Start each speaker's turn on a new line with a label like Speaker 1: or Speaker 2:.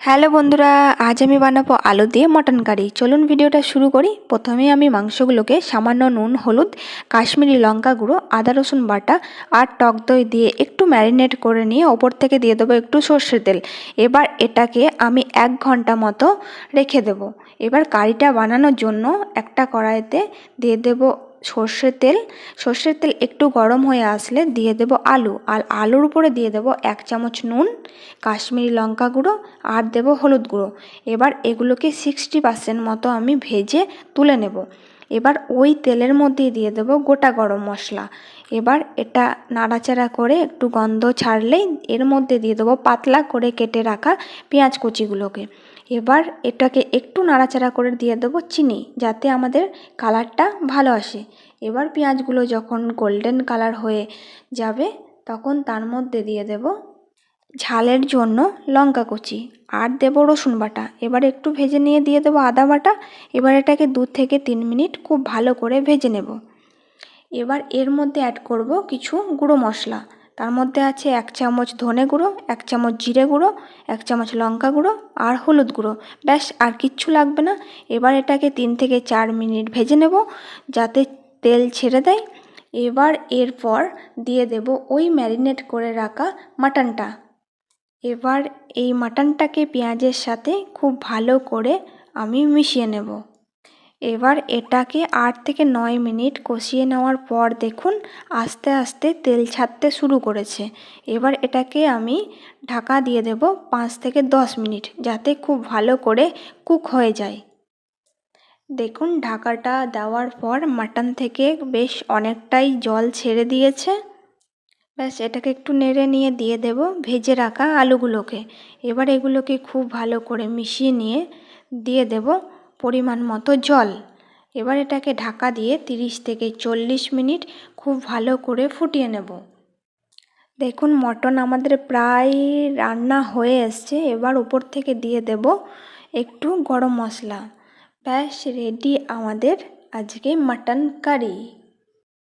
Speaker 1: Hello বন্ধুরা, আজ আমি বানাবো আলু দিয়ে মটন কারি। চলুন ভিডিওটা শুরু করি। প্রথমে আমি মাংসগুলোকে সামান্য নুন, হলুদ, কাশ্মীরি লঙ্কা গুঁড়ো, আদা রসুন বাটা আর টক দই দিয়ে একটু ম্যারিনেট করে নিয়ে ওপর থেকে দিয়ে দেবো একটু সর্ষের তেল। এবার এটাকে আমি এক ঘণ্টা মতো রেখে দেব। এবার কারিটা বানানোর জন্য একটা কড়াইতে দিয়ে দেবো সর্ষের তেল সর্ষের তেল একটু গরম হয়ে আসলে দিয়ে দেব আলু। আর আলুর উপরে দিয়ে দেব এক চামচ নুন, কাশ্মীরি লঙ্কা গুঁড়ো আর দেব হলুদ গুঁড়ো। এবার এগুলোকে সিক্সটি পার্সেন্ট মতো আমি ভেজে তুলে নেব। এবার ওই তেলের মধ্যেই দিয়ে দেব গোটা গরম মশলা। এবার এটা নাড়াচাড়া করে একটু গন্ধ ছাড়লেই এর মধ্যে দিয়ে দেবো পাতলা করে কেটে রাখা পেঁয়াজ কুচিগুলোকে। এবার এটাকে একটু নাড়াচাড়া করে দিয়ে দেবো চিনি যাতে আমাদের কালারটা ভালো আসে। এবার পেঁয়াজগুলো যখন গোল্ডেন কালার হয়ে যাবে তখন তার মধ্যে দিয়ে দেব ঝালের জন্য লঙ্কা কুচি আর দেবো রসুন বাটা। এবার একটু ভেজে নিয়ে দিয়ে দেবো আদা বাটা। এবার এটাকে দু থেকে তিন মিনিট খুব ভালো করে ভেজে নেব। এবার এর মধ্যে অ্যাড করব কিছু গুঁড়ো মশলা। তার মধ্যে আছে এক চামচ ধনে গুঁড়ো, এক চামচ জিরে গুঁড়ো, এক চামচ লঙ্কা গুঁড়ো আর হলুদ গুঁড়ো। ব্যাস, আর কিচ্ছু লাগবে না। এবার এটাকে তিন থেকে চার মিনিট ভেজে নেব যাতে তেল ছেড়ে দেয়। এবার এরপর দিয়ে দেব ওই ম্যারিনেট করে রাখা মাটনটা এবার এই মাটনটাকে পেঁয়াজের সাথে খুব ভালো করে আমি মিশিয়ে নেব। এবার এটাকে আট থেকে নয় মিনিট কষিয়ে নেওয়ার পর দেখুন আস্তে আস্তে তেল ছাড়তে শুরু করেছে। এবার এটাকে আমি ঢাকা দিয়ে দেব পাঁচ থেকে দশ মিনিট যাতে খুব ভালো করে কুক হয়ে যায়। দেখুন ঢাকাটা দেওয়ার পর মাটন থেকে বেশ অনেকটাই জল ছেড়ে দিয়েছে। ব্যাস, এটাকে একটু নেড়ে নিয়ে দিয়ে দেব ভেজে রাখা আলুগুলোকে। এবার এগুলোকে খুব ভালো করে মিশিয়ে নিয়ে দিয়ে দেব পরিমাণ মতো জল। এবার এটাকে ঢাকা দিয়ে তিরিশ থেকে চল্লিশ মিনিট খুব ভালো করে ফুটিয়ে নেব। দেখুন, মটন আমাদের প্রায় রান্না হয়ে এসছে। এবার উপর থেকে দিয়ে দেব একটু গরম মশলা। ব্যাস রেডি আমাদের আজকে মাটন কারি।